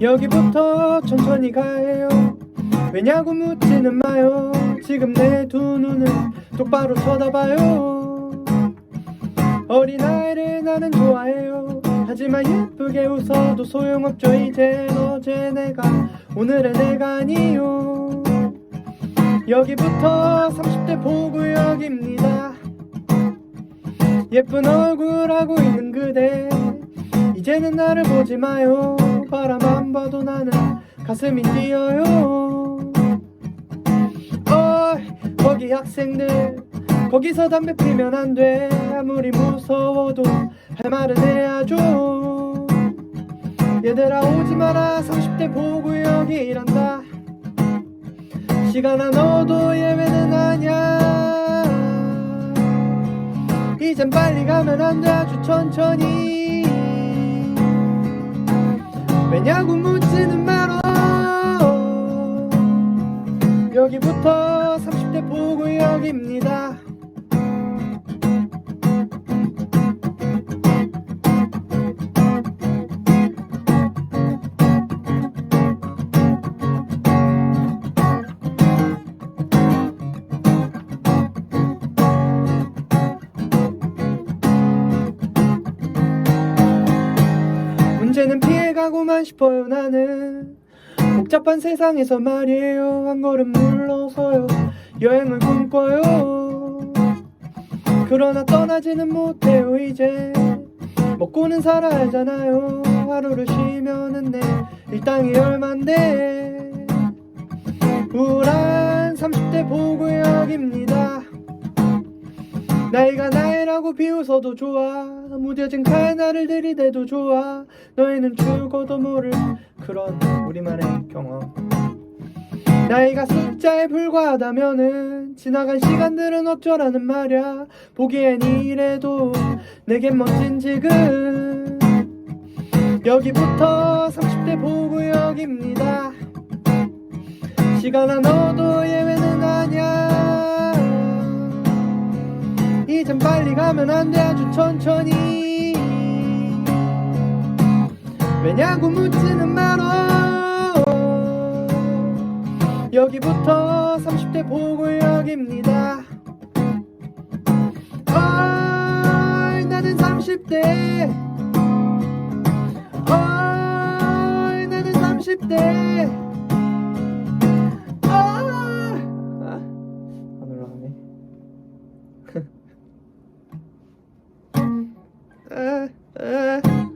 여기부터 천천히 가요. 왜냐고 묻지는 마요. 지금 내 두 눈을 똑바로 쳐다봐요. 어린아이를 나는 좋아해요. 하지만 예쁘게 웃어도 소용없죠. 이젠 어제 내가 오늘의 내가 아니요. 여기부터 30대 보구역입니다. 예쁜 얼굴 하고 있는 그대. 이제는 나를 보지 마요 바라만 봐도 나는 가슴이 뛰어요. 어이 거기 학생들 거기서 담배 피면 안 돼. 아무리 무서워도 할 말은 해야죠. 얘들아 오지 마라. 30대 보구역이란다. 시간아 너도 예외는 아냐 이젠 빨리 가면 안 돼. 아주 천천히 왜냐고 묻지는 말어 여기부터 30대 보구역입니다 문제는 피해가고만 싶어요 나는. 복잡한 세상에서 말이에요. 한 걸음 물러서요. 여행을 꿈꿔요. 그러나 떠나지는 못해요 이제. 먹고는 살아야잖아요. 하루를 쉬면은 내 일 당이 얼만데. 우울한 30대 보구역입니다. 나이가 나이 라고 비웃어도 좋아. 무뎌진 칼 나를 들이대도 좋아. 너희는 죽어도 모를 그런 우리만의 경험. 나이가 숫자에 불과하다면은 지나간 시간들은 어쩌라는 말야. 보기엔 이래도 내겐 멋진 지금. 여기부터 30대 보구역입니다. 시간아 너도 예외 빨리 가면 안 돼 아주 천천히. 왜냐고 묻지는 말어. 여기부터 30대 보구역입니다. 어이 나는 30대. 어이 나는 30대. 아, 안 올라가네 Ee, ee.